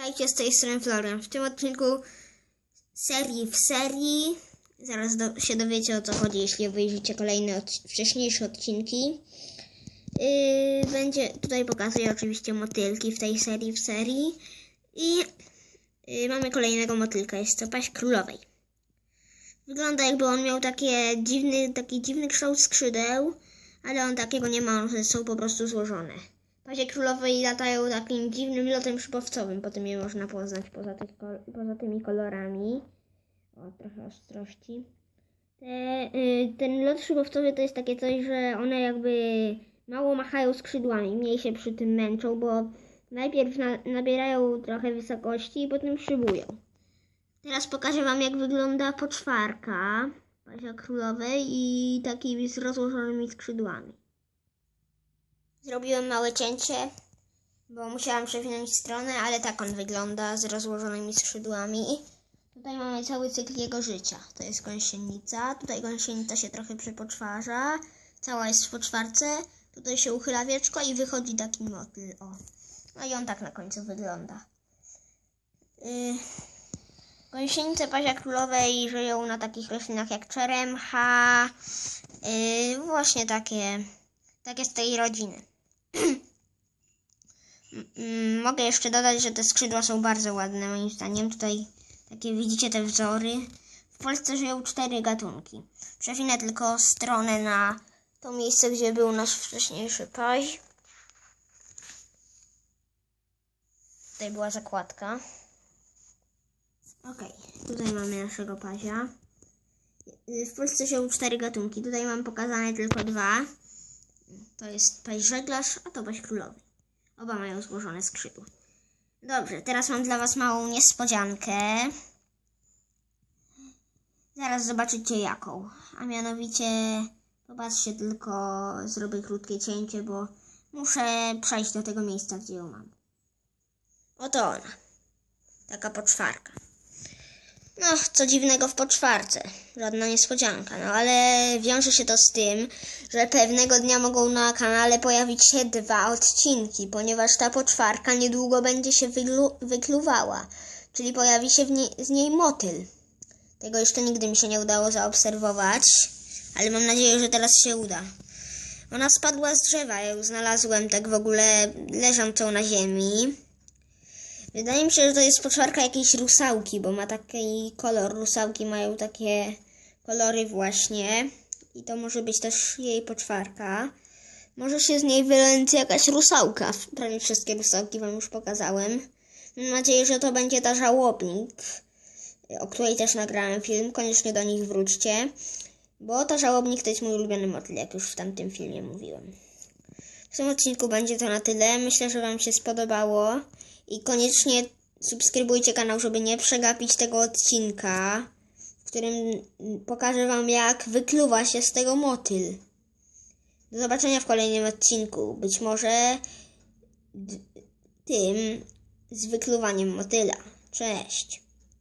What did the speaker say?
Witajcie z tej strony Florian. W tym odcinku serii w serii. Zaraz do, się dowiecie o co chodzi, jeśli obejrzycie kolejne od, wcześniejsze odcinki. Yy, będzie tutaj pokazuję oczywiście motylki w tej serii w serii. I yy, mamy kolejnego motylka, jest to paść królowej. Wygląda jakby on miał takie dziwny, taki dziwny kształt skrzydeł, ale on takiego nie ma, one są po prostu złożone. Pazie królowej latają takim dziwnym lotem szybowcowym, potem je można poznać poza, tych, poza tymi kolorami. O, trochę ostrości. Te, y, ten lot szybowcowy to jest takie coś, że one jakby mało machają skrzydłami, mniej się przy tym męczą, bo najpierw na, nabierają trochę wysokości i potem szybują. Teraz pokażę Wam, jak wygląda poczwarka Pazia Królowej i takimi z rozłożonymi skrzydłami. Zrobiłem małe cięcie, bo musiałam przewinąć stronę, ale tak on wygląda z rozłożonymi skrzydłami. Tutaj mamy cały cykl jego życia. To jest gąsienica. Tutaj gąsienica się trochę przepoczwarza. Cała jest w poczwarce. Tutaj się uchyla wieczko i wychodzi taki motyl. O. No i on tak na końcu wygląda. Yy. Gąsienice Pazia Królowej żyją na takich roślinach jak czeremcha. Yy, właśnie takie, takie z tej rodziny. Mm, Mogę jeszcze dodać, że te skrzydła są bardzo ładne moim zdaniem. Tutaj takie widzicie te wzory. W Polsce żyją cztery gatunki. Przewinę tylko stronę na to miejsce, gdzie był nasz wcześniejszy paź. Tutaj była zakładka. Okej, tutaj mamy naszego pazia. W Polsce żyją cztery gatunki. Tutaj mam pokazane tylko dwa. To jest paź żeglarz, a to paź królowy. Oba mają złożone skrzydła. Dobrze, teraz mam dla Was małą niespodziankę. Zaraz zobaczycie jaką. A mianowicie, popatrzcie tylko, zrobię krótkie cięcie, bo muszę przejść do tego miejsca, gdzie ją mam. Oto ona. Taka poczwarka. No, co dziwnego w poczwarce. Żadna niespodzianka. No, ale wiąże się to z tym, że pewnego dnia mogą na kanale pojawić się dwa odcinki, ponieważ ta poczwarka niedługo będzie się wykluwała. Czyli pojawi się nie- z niej motyl. Tego jeszcze nigdy mi się nie udało zaobserwować, ale mam nadzieję, że teraz się uda. Ona spadła z drzewa, ja ją znalazłem tak w ogóle leżącą na ziemi. Wydaje mi się, że to jest poczwarka jakiejś rusałki, bo ma taki kolor. Rusałki mają takie kolory właśnie. I to może być też jej poczwarka. Może się z niej wylęć jakaś rusałka. Prawie wszystkie rusałki wam już pokazałem. Mam nadzieję, że to będzie ta żałobnik, o której też nagrałem film. Koniecznie do nich wróćcie. Bo ta żałobnik to jest mój ulubiony motyl, jak już w tamtym filmie mówiłem. W tym odcinku będzie to na tyle. Myślę, że Wam się spodobało. I koniecznie subskrybujcie kanał, żeby nie przegapić tego odcinka, w którym pokażę Wam, jak wykluwa się z tego motyl. Do zobaczenia w kolejnym odcinku. Być może tym z wykluwaniem motyla. Cześć.